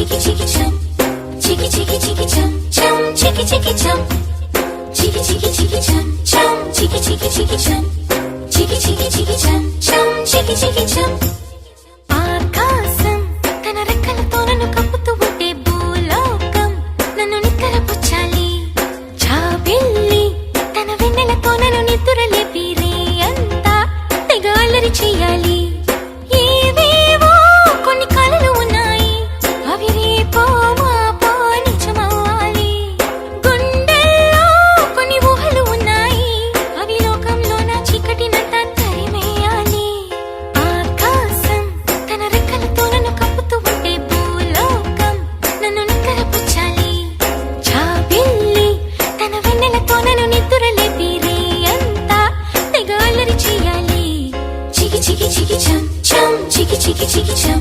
chiki chiki chum. Chiki chiki chiki chum. Chum chiki chiki chum. Chiki chiki chiki chum. Chum chiki chiki chiki chum. Chiki chiki chiki chum. Chum chiki chiki chum. ఆకాశం తన రెక్కలతో నన్ను కప్పుతూ ఉంటే భూలోకం నన్ను నిక్కరపుచ్చాలి జాబిల్లి తన వెన్నెలతో నన్ను నిద్ర లేపి రే అంతా తెగ అల్లరి చేయాలి కన్ను కొనను నిద్ర లేపిరే అంతా. తెగ అల్లరి చికి చికి చికి చం చికి చికి చికి చం.